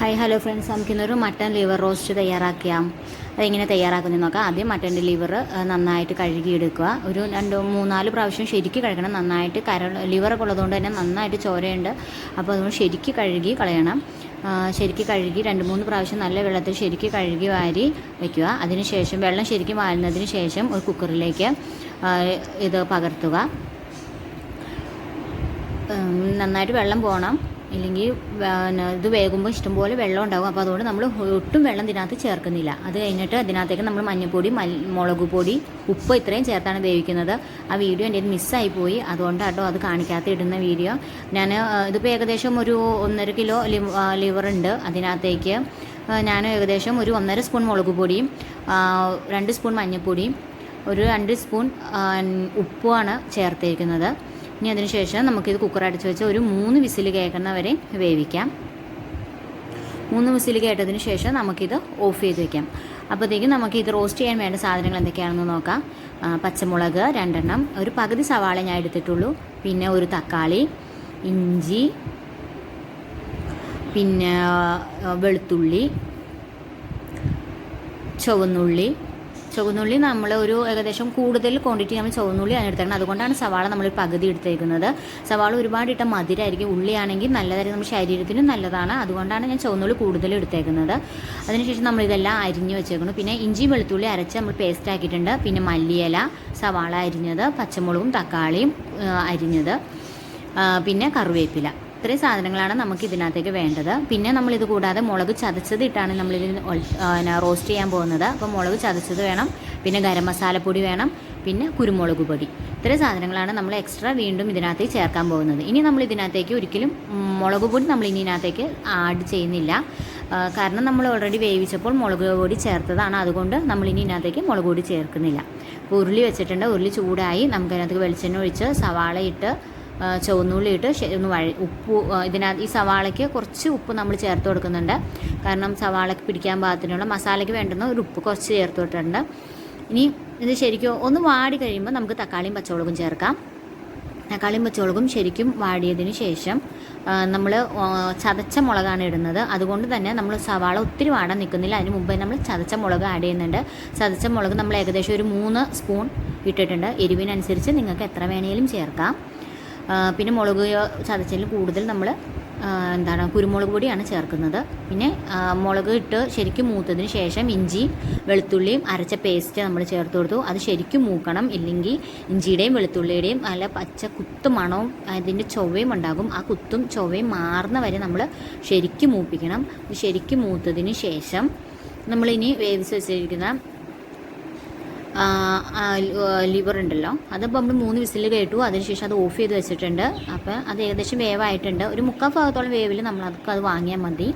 Hi hello friends നമുക്കിന്നൊരു mutton liver roast തയ്യാറാക്കിയാം. അതെങ്ങനെ തയ്യാറാക്കുന്നത് നോക്കാം. ആദ്യം മട്ടന്റെ ലിവർ നന്നായിട്ട് കഴുകിയെടുക്കുക. ഒരു രണ്ട് മൂന്നാൽ പ്രാവശ്യം ശരിക്ക് കഴുകണം. നന്നായിട്ട് കര ലിവറൊക്കെ ഉള്ളതുകൊണ്ട് തന്നെ നന്നായിട്ട് ചോരയുണ്ട്. അപ്പോൾ അതുകൊണ്ട് ശരിക്ക് കഴുകി കളയണം. ശരിക്ക് കഴുകി രണ്ട് മൂന്ന് പ്രാവശ്യം നല്ല വെള്ളത്തിൽ ശരിക്ക് കഴുകി വാരി വയ്ക്കുക അതിനുശേഷം വെള്ളം ശരിക്കും വാരുന്നതിന് ശേഷം ഒരു കുക്കറിലേക്ക് ഇത് പകർത്തുക. നന്നായിട്ട് വെള്ളം പോകണം ഇല്ലെങ്കിൽ ഇത് വേകുമ്പോൾ ഇഷ്ടംപോലെ വെള്ളം ഉണ്ടാകും. അപ്പോൾ അതുകൊണ്ട് നമ്മൾ ഒട്ടും വെള്ളം ഇതിനകത്ത് ചേർക്കുന്നില്ല. അത് കഴിഞ്ഞിട്ട് അതിനകത്തേക്ക് നമ്മൾ മഞ്ഞൾപ്പൊടി മുളക് പൊടി ഉപ്പ് ഇത്രയും ചേർത്താണ് വേവിക്കുന്നത്. ആ വീഡിയോ എന്റെ മിസ്സായി പോയി. അതുകൊണ്ട് കേട്ടോ അത് കാണിക്കാത്ത ഇടുന്ന വീഡിയോ. ഞാൻ ഇതിപ്പോൾ ഏകദേശം ഒരു ഒന്നര കിലോ ലിവർ ഉണ്ട് അതിനകത്തേക്ക്. ഞാൻ ഏകദേശം ഒരു ഒന്നര സ്പൂൺ മുളക് പൊടിയും രണ്ട് സ്പൂൺ മഞ്ഞൾപ്പൊടിയും ഒരു രണ്ട് സ്പൂൺ ഉപ്പുമാണ് ചേർത്തിരിക്കുന്നത് ഇനി അതിനുശേഷം നമുക്കിത് കുക്കർ അടിച്ച് വെച്ച് ഒരു മൂന്ന് വിസിൽ കേൾക്കുന്നവരെ വേവിക്കാം. മൂന്ന് വിസിൽ കേട്ടതിന് ശേഷം നമുക്കിത് ഓഫ് ചെയ്ത് വെക്കാം. അപ്പോഴത്തേക്കും നമുക്ക് ഇത് റോസ്റ്റ് ചെയ്യാൻ വേണ്ട സാധനങ്ങൾ എന്തൊക്കെയാണെന്ന് നോക്കാം. പച്ചമുളക് രണ്ടെണ്ണം ഒരു പകുതി സവാള ഞാൻ എടുത്തിട്ടുള്ളൂ. പിന്നെ ഒരു തക്കാളി ഇഞ്ചി പിന്നെ വെളുത്തുള്ളി ചുവന്നുള്ളി ചുവന്നുള്ളി നമ്മൾ ഒരു ഏകദേശം കൂടുതൽ ക്വാണ്ടിറ്റി നമ്മൾ ചുവന്നുള്ളി ആണ് അതുകൊണ്ടാണ് സവാള നമ്മൾ പകുതി എടുത്തേക്കുന്നത്. സവാള ഒരുപാട് ഇട്ട മധുരമായിരിക്കും ഉള്ളിയാണെങ്കിൽ നല്ലതായിരിക്കും നമ്മുടെ ശരീരത്തിനും നല്ലതാണ്. അതുകൊണ്ടാണ് ഞാൻ ചുവന്നുള്ളി കൂടുതൽ എടുത്തേക്കുന്നത്. അതിനുശേഷം നമ്മൾ ഇതെല്ലാം അരിഞ്ഞ് വെച്ചേക്കുന്നു. പിന്നെ ഇഞ്ചി വെളുത്തുള്ളി അരച്ച് നമ്മൾ പേസ്റ്റ് ആക്കിയിട്ടുണ്ട്. പിന്നെ മല്ലിയില സവാള അരിഞ്ഞത് പച്ചമുളകും തക്കാളിയും അരിഞ്ഞത്. പിന്നെ കറിവേപ്പില. ഇത്രയും സാധനങ്ങളാണ് നമുക്ക് ഇതിനകത്തേക്ക് വേണ്ടത്. പിന്നെ നമ്മൾ ഇത് കൂടാതെ മുളക് ചതച്ചത് ഇട്ടാണ് നമ്മൾ ഇതിന് റോസ്റ്റ് ചെയ്യാൻ പോകുന്നത്. അപ്പോൾ മുളക് ചതച്ചത് വേണം. പിന്നെ ഗരം മസാലപ്പൊടി വേണം. പിന്നെ കുരുമുളക് പൊടി. ഇത്രയും സാധനങ്ങളാണ് നമ്മൾ എക്സ്ട്രാ വീണ്ടും ഇതിനകത്തേക്ക് ചേർക്കാൻ പോകുന്നത്. ഇനി നമ്മൾ ഇതിനകത്തേക്ക് ഒരിക്കലും മുളക് പൊടി നമ്മൾ ഇനി ഇതിനകത്തേക്ക് ആഡ് ചെയ്യുന്നില്ല. കാരണം നമ്മൾ ഓൾറെഡി വേവിച്ചപ്പോൾ മുളക് പൊടി ചേർത്തതാണ്. അതുകൊണ്ട് നമ്മൾ ഇനി ഇതിനകത്തേക്ക് മുളക് പൊടി ചേർക്കുന്നില്ല. ഉരുളി വെച്ചിട്ടുണ്ട്. ഉരുളി ചൂടായി നമുക്ക് അതിനകത്തേക്ക് വെളിച്ചെണ്ണ ഒഴിച്ച് സവാള ഇട്ട് ചുവന്നുള്ളി ഇട്ട് ഒന്ന് വഴി ഉപ്പ് ഇതിനകത്ത് ഈ സവാളയ്ക്ക് കുറച്ച് ഉപ്പ് നമ്മൾ ചേർത്ത് കൊടുക്കുന്നുണ്ട്. കാരണം സവാളയ്ക്ക് പിടിക്കാൻ പാകത്തിനുള്ള മസാലയ്ക്ക് വേണ്ടുന്ന ഒരു ഉപ്പ് കുറച്ച് ചേർത്ത് കൊടുത്തിട്ടുണ്ട്. ഇനി ഇത് ശരിക്കും ഒന്ന് വാടി കഴിയുമ്പോൾ നമുക്ക് തക്കാളിയും പച്ചമുളകും ചേർക്കാം. തക്കാളിയും പച്ചമുളകും ശരിക്കും വാടിയതിന് ശേഷം നമ്മൾ ചതച്ച മുളകാണ് ഇടുന്നത്. അതുകൊണ്ട് തന്നെ നമ്മൾ സവാള ഒത്തിരി വാടാൻ നിൽക്കുന്നില്ല. അതിന് മുമ്പേ നമ്മൾ ചതച്ച മുളക് ആഡ് ചെയ്യുന്നുണ്ട്. ചതച്ച മുളക് നമ്മൾ ഏകദേശം ഒരു മൂന്ന് സ്പൂൺ ഇട്ടിട്ടുണ്ട്. എരിവിനനുസരിച്ച് നിങ്ങൾക്ക് എത്ര വേണേലും ചേർക്കാം. പിന്നെ മുളക് ചതച്ചതിൽ കൂടുതൽ നമ്മൾ എന്താണ് കുരുമുളക് പൊടിയാണ് ചേർക്കുന്നത്. പിന്നെ മുളക് ഇട്ട് ശരിക്കും മൂത്തതിന് ശേഷം ഇഞ്ചി വെളുത്തുള്ളിയും അരച്ച പേസ്റ്റ് നമ്മൾ ചേർത്ത് കൊടുത്തു. അത് ശരിക്കും മൂക്കണം. ഇല്ലെങ്കിൽ ഇഞ്ചിയുടെയും വെളുത്തുള്ളിയുടെയും നല്ല പച്ച കുത്ത് മണവും അതിന്റെ ചൊവ്വയും ഉണ്ടാകും. ആ കുത്തും ചൊവ്വയും മാറുന്ന വരെ നമ്മൾ ശരിക്കും മൂപ്പിക്കണം. ശരിക്കും മൂത്തതിന് ശേഷം നമ്മളിനി വേവിച്ച് വെച്ചിരിക്കുന്ന ലിവർ ഉണ്ടല്ലോ. അതിപ്പോൾ നമ്മൾ മൂന്ന് വിസിൽ കേട്ടു. അതിനുശേഷം അത് ഓഫ് ചെയ്ത് വെച്ചിട്ടുണ്ട്. അപ്പോൾ അത് ഏകദേശം വേവായിട്ടുണ്ട്. ഒരു മുക്കാൽ ഭാഗത്തോളം വേവിൽ നമ്മൾ അതൊക്കെ അത് വാങ്ങിയാൽ മതി.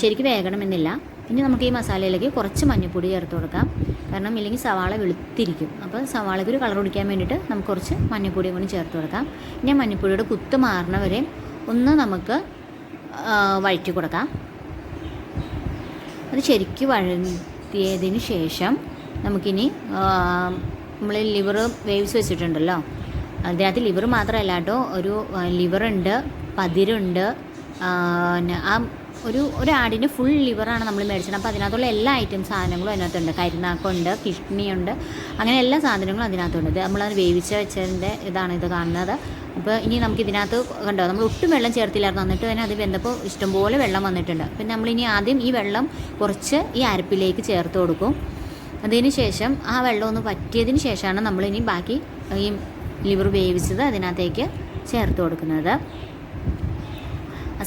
ശരിക്കും വേകണമെന്നില്ല. ഇനി നമുക്ക് ഈ മസാലയിലേക്ക് കുറച്ച് മഞ്ഞൾപ്പൊടി ചേർത്ത് കൊടുക്കാം. കാരണം ഇല്ലെങ്കിൽ സവാള വെളുത്തിരിക്കും. അപ്പോൾ സവാളയ്ക്ക് ഒരു കളർ കുടിക്കാൻ വേണ്ടിയിട്ട് നമുക്ക് കുറച്ച് മഞ്ഞൾപ്പൊടിയും കൂടി ചേർത്ത് കൊടുക്കാം. ഇനി മഞ്ഞൾപ്പൊടിയുടെ കുത്ത് മാറണവരെ ഒന്ന് നമുക്ക് വഴറ്റി കൊടുക്കാം. അത് ശരിക്കും വഴറ്റിയതിന് ശേഷം നമുക്കിനി നമ്മൾ ലിവർ വേവിച്ച് വെച്ചിട്ടുണ്ടല്ലോ. അതിനകത്ത് ലിവർ മാത്രമല്ല കേട്ടോ ഒരു ലിവറുണ്ട് പതിരുണ്ട് പിന്നെ ആ ഒരു ഒരു ഫുൾ ലിവറാണ് നമ്മൾ മേടിച്ചത്. അപ്പോൾ അതിനകത്തുള്ള എല്ലാ ഐറ്റം സാധനങ്ങളും അതിനകത്തുണ്ട്. കരിനാക്കുണ്ട് കിഡ്നിയുണ്ട് അങ്ങനെ എല്ലാ സാധനങ്ങളും അതിനകത്തുണ്ട്. ഇത് നമ്മളത് വേവിച്ച് വെച്ചതിന്റെ ഇതാണ് ഇത് കാണുന്നത്. അപ്പോൾ ഇനി നമുക്ക് ഇതിനകത്ത് കണ്ടോ നമ്മൾ ഒട്ടും വെള്ളം ചേർത്തില്ലായിരുന്നു. എന്നിട്ട് തന്നെ അത് വെന്തപ്പോൾ ഇഷ്ടംപോലെ വെള്ളം വന്നിട്ടുണ്ട്. പിന്നെ നമ്മളിനി ആദ്യം ഈ വെള്ളം കുറച്ച് ഈ അരപ്പിലേക്ക് ചേർത്ത് കൊടുക്കും. അതിന് ശേഷം ആ വെള്ളം ഒന്ന് പറ്റിയതിന് ശേഷമാണ് നമ്മളിനി ബാക്കി ഈ ലിവർ വേവിച്ചത് അതിനകത്തേക്ക് ചേർത്ത് കൊടുക്കുന്നത്.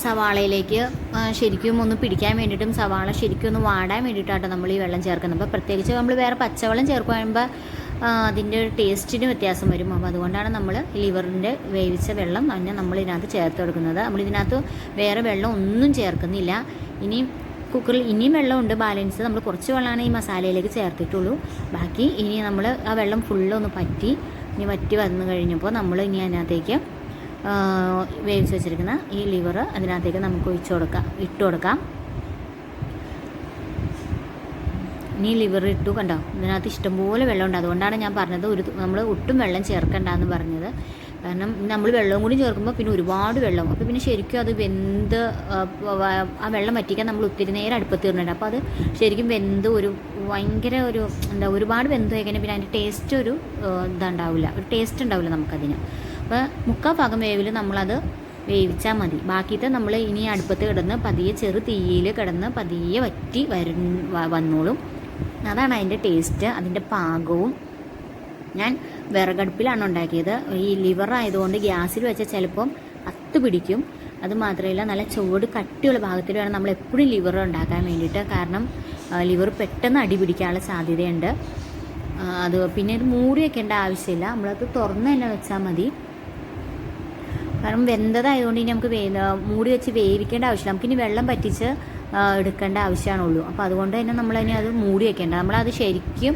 സവാളയിലേക്ക് ശരിക്കും ഒന്ന് പിടിക്കാൻ വേണ്ടിയിട്ടും സവാള ശരിക്കും ഒന്ന് വാടാൻ വേണ്ടിയിട്ടാണ് നമ്മൾ ഈ വെള്ളം ചേർക്കുന്നത്. അപ്പോൾ പ്രത്യേകിച്ച് നമ്മൾ വേറെ പച്ചവെള്ളം ചേർക്കുമ്പോൾ അതിന്റെ ടേസ്റ്റിന് വ്യത്യാസം വരും. അപ്പോൾ അതുകൊണ്ടാണ് നമ്മൾ ലിവറിന്റെ വേവിച്ച വെള്ളം തന്നെ നമ്മൾ ഇതിനകത്ത് ചേർത്ത് കൊടുക്കുന്നത്. നമ്മൾ ഇതിനകത്ത് വേറെ വെള്ളം ഒന്നും ചേർക്കുന്നില്ല. ഇനി കുക്കറിൽ ഇനിയും വെള്ളമുണ്ട്. ബാലൻസ് നമ്മൾ കുറച്ച് വെള്ളമാണ് ഈ മസാലയിലേക്ക് ചേർത്തിട്ടുള്ളൂ. ബാക്കി ഇനി നമ്മൾ ആ വെള്ളം ഫുള്ളൊന്ന് പറ്റി ഇനി വറ്റി വന്നു കഴിഞ്ഞപ്പോൾ നമ്മൾ ഇനി അതിനകത്തേക്ക് വേവിച്ച് വെച്ചിരിക്കുന്ന ഈ ലിവർ അതിനകത്തേക്ക് നമുക്ക് ഒഴിച്ചു കൊടുക്കാം ഇട്ട് കൊടുക്കാം. ഇനി ലിവർ ഇട്ടു കണ്ടോ? ഇതിനകത്ത് ഇഷ്ടംപോലെ വെള്ളമുണ്ട് അതുകൊണ്ടാണ് ഞാൻ പറഞ്ഞത് ഒരു നമ്മൾ ഒട്ടും വെള്ളം ചേർക്കണ്ടെന്ന് പറഞ്ഞത്. കാരണം നമ്മൾ വെള്ളവും കൂടി ചേർക്കുമ്പോൾ പിന്നെ ഒരുപാട് വെള്ളം. അപ്പോൾ പിന്നെ ശരിക്കും അത് വെന്ത് ആ, വെള്ളം വറ്റിക്കാൻ നമ്മൾ ഒത്തിരി നേരം അടുപ്പത്ത് തീർന്നിട്ടുണ്ട് അപ്പോൾ അത് ശരിക്കും വെന്ത് ഒരു ഭയങ്കര ഒരു എന്താ ഒരുപാട് വെന്ത് പിന്നെ അതിന്റെ ടേസ്റ്റ് ഒരു ഇതുണ്ടാവില്ല. ഒരു ടേസ്റ്റ് ഉണ്ടാവില്ല നമുക്കതിന്. അപ്പോൾ മുക്കാൽ ഭാഗം വേവിൽ നമ്മളത് വേവിച്ചാൽ മതി. ബാക്കിയത്തെ നമ്മൾ ഇനി അടുപ്പത്ത് കിടന്ന് പതിയെ ചെറു തീയിൽ കിടന്ന് പതിയെ വറ്റി വരു വന്നോളും. അതാണ് അതിന്റെ ടേസ്റ്റ് അതിന്റെ പാകവും. ഞാൻ വിറകടുപ്പിലാണ് ഉണ്ടാക്കിയത്. ഈ ലിവർ ആയതുകൊണ്ട് ഗ്യാസിൽ വെച്ചാൽ ചിലപ്പം അത്ത് പിടിക്കും. അത് മാത്രമല്ല നല്ല ചുവട് കട്ടിയുള്ള ഭാഗത്തിൽ വേണം നമ്മൾ എപ്പോഴും ലിവർ ഉണ്ടാക്കാൻ വേണ്ടിയിട്ട്. കാരണം ലിവർ പെട്ടെന്ന് അടി പിടിക്കാനുള്ള സാധ്യതയുണ്ട്. അത് പിന്നെ ഇത് മൂടി വെക്കേണ്ട ആവശ്യമില്ല. നമ്മളത് തുറന്ന് തന്നെ വെച്ചാൽ മതി. കാരണം വെന്തതായതുകൊണ്ട് ഇനി നമുക്ക് വേ മൂടി വെച്ച് വേവിക്കേണ്ട ആവശ്യമില്ല. നമുക്കിനി വെള്ളം പറ്റിച്ച് എടുക്കേണ്ട ആവശ്യമാണുള്ളൂ. അപ്പോൾ അതുകൊണ്ട് തന്നെ നമ്മൾ നമ്മളതിനെ അത് മൂടി വെക്കേണ്ട. നമ്മളത് ശരിക്കും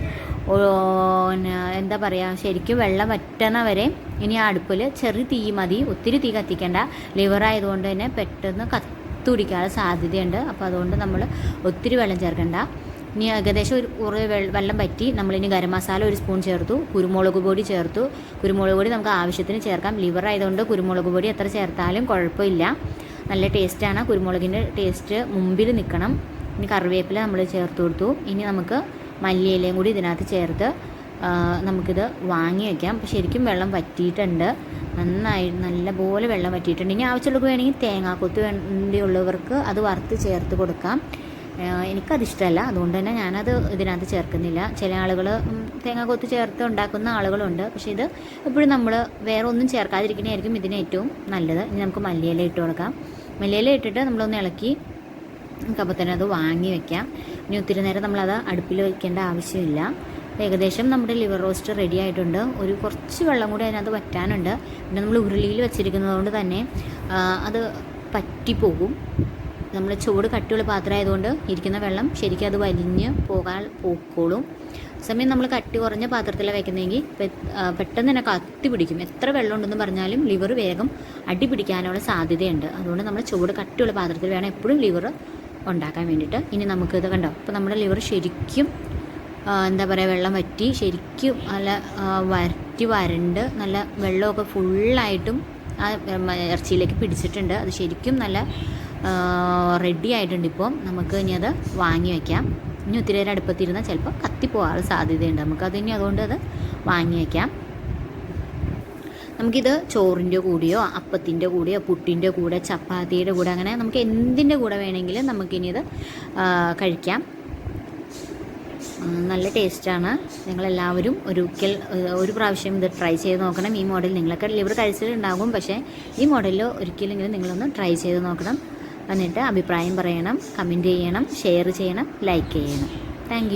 എന്താ പറയുക ശരിക്കും വെള്ളം വറ്റണ വരെ ഇനി അടുപ്പിൽ ചെറിയ തീ മതി. ഒത്തിരി തീ കത്തിക്കേണ്ട. ലിവർ ആയതുകൊണ്ട് തന്നെ പെട്ടെന്ന് കത്തുപിടിക്കാനുള്ള സാധ്യതയുണ്ട്. അപ്പോൾ അതുകൊണ്ട് നമ്മൾ ഒത്തിരി വെള്ളം ചേർക്കണ്ട. ഇനി ഏകദേശം ഒരു കുറേ വെള്ളം പറ്റി നമ്മളിനി ഗരം മസാല ഒരു സ്പൂൺ ചേർത്തു. കുരുമുളക് പൊടി ചേർത്തു. കുരുമുളക് പൊടി നമുക്ക് ആവശ്യത്തിന് ചേർക്കാം. ലിവർ ആയതുകൊണ്ട് കുരുമുളക് പൊടി എത്ര ചേർത്താലും കുഴപ്പമില്ല. നല്ല ടേസ്റ്റാണ് കുരുമുളകിന്റെ ടേസ്റ്റ് മുമ്പിൽ നിൽക്കണം ഇനി കറിവേപ്പില നമ്മൾ ചേർത്ത് കൊടുത്തു. ഇനി നമുക്ക് മല്ലിയിലയും കൂടി ഇതിനകത്ത് ചേർത്ത് നമുക്കിത് വാങ്ങി വയ്ക്കാം അപ്പോൾ ശരിക്കും വെള്ളം വറ്റിയിട്ടുണ്ട്. നന്നായി നല്ലപോലെ വെള്ളം വറ്റിയിട്ടുണ്ട്. ഇനി ആവശ്യമുള്ളവർക്ക് വേണമെങ്കിൽ തേങ്ങാക്കൊത്ത് വേണ്ടിയുള്ളവർക്ക് അത് വറുത്ത് ചേർത്ത് കൊടുക്കാം. എനിക്കതിഷ്ടമല്ല. അതുകൊണ്ട് തന്നെ ഞാനത് ഇതിനകത്ത് ചേർക്കുന്നില്ല. ചില ആളുകൾ തേങ്ങാക്കൊത്ത് ചേർത്ത് ഉണ്ടാക്കുന്ന ആളുകളുണ്ട്. പക്ഷേ ഇത് എപ്പോഴും നമ്മൾ വേറെ ഒന്നും ചേർക്കാതിരിക്കുന്നതായിരിക്കും ഇതിന് ഏറ്റവും നല്ലത്. ഇനി നമുക്ക് മല്ലിയില ഇട്ട് കൊടുക്കാം. മല്ലിയില ഇട്ടിട്ട് നമ്മളൊന്ന് ഇളക്കി നമുക്കപ്പോൾ തന്നെ അത് വാങ്ങി വെക്കാം. ഇനി ഒത്തിരി നേരം നമ്മളത് അടുപ്പിൽ വയ്ക്കേണ്ട ആവശ്യമില്ല. ഏകദേശം നമ്മുടെ ലിവർ റോസ്റ്റ് റെഡി ആയിട്ടുണ്ട്. ഒരു കുറച്ച് വെള്ളം കൂടി അതിനകത്ത് വറ്റാനുണ്ട്. പിന്നെ നമ്മൾ ഉരുളിയിൽ വെച്ചിരിക്കുന്നത് കൊണ്ട് തന്നെ അത് പറ്റിപ്പോകും. നമ്മൾ ചൂട് കട്ടിയുള്ള പാത്രമായതുകൊണ്ട് ഇരിക്കുന്ന വെള്ളം ശരിക്കും അത് വലിഞ്ഞ് പോകാൻ പോക്കോളും. സമയം നമ്മൾ കട്ടി കുറഞ്ഞ പാത്രത്തിലാണ് വെക്കുന്നതെങ്കിൽ പെട്ടെന്ന് തന്നെ കത്തി പിടിക്കും. എത്ര വെള്ളം ഉണ്ടെന്ന് പറഞ്ഞാലും ലിവർ വേഗം അടി പിടിക്കാനുള്ള സാധ്യതയുണ്ട്. അതുകൊണ്ട് നമ്മൾ ചൂട് കട്ടിയുള്ള പാത്രത്തിൽ വേണം എപ്പോഴും ലിവർ ഉണ്ടാക്കാൻ വേണ്ടിയിട്ട്. ഇനി നമുക്കിത് കണ്ടോ? അപ്പോൾ നമ്മുടെ ലിവർ ശരിക്കും എന്താ പറയുക വെള്ളം വറ്റി ശരിക്കും നല്ല വരറ്റി വരണ്ട് നല്ല വെള്ളമൊക്കെ ഫുള്ളായിട്ടും ആ ഇറച്ചിയിലേക്ക് പിടിച്ചിട്ടുണ്ട്. അത് ശരിക്കും നല്ല റെഡി ആയിട്ടുണ്ട് ഇപ്പോൾ നമുക്ക് ഇനി അത് വാങ്ങി വയ്ക്കാം ഇനി ഒത്തിരി നേരം അടുപ്പത്തിരുന്നാൽ ചിലപ്പോൾ കത്തിപ്പോകാനുള്ള സാധ്യതയുണ്ട്. നമുക്കത് ഇനി അതുകൊണ്ട് അത് വാങ്ങി വയ്ക്കാം നമുക്കിത് ചോറിന്റെ കൂടെയോ അപ്പത്തിന്റെ കൂടെയോ പുട്ടിന്റെ കൂടെ ചപ്പാത്തിയുടെ കൂടെ അങ്ങനെ നമുക്ക് എന്തിന്റെ കൂടെ വേണമെങ്കിലും നമുക്കിനി ഇത് കഴിക്കാം. നല്ല ടേസ്റ്റാണ്. നിങ്ങളെല്ലാവരും ഒരിക്കൽ ഒരു പ്രാവശ്യം ഇത് ട്രൈ ചെയ്ത് നോക്കണം. ഈ മോഡൽ നിങ്ങളൊക്കെ ലിവർ കഴിച്ചിട്ടുണ്ടാകും. പക്ഷേ ഈ മോഡലിൽ ഒരിക്കലെങ്കിലും നിങ്ങളൊന്ന് ട്രൈ ചെയ്ത് നോക്കണം. എന്നിട്ട് അഭിപ്രായം പറയണം കമന്റ് ചെയ്യണം ഷെയർ ചെയ്യണം ലൈക്ക് ചെയ്യണം. താങ്ക്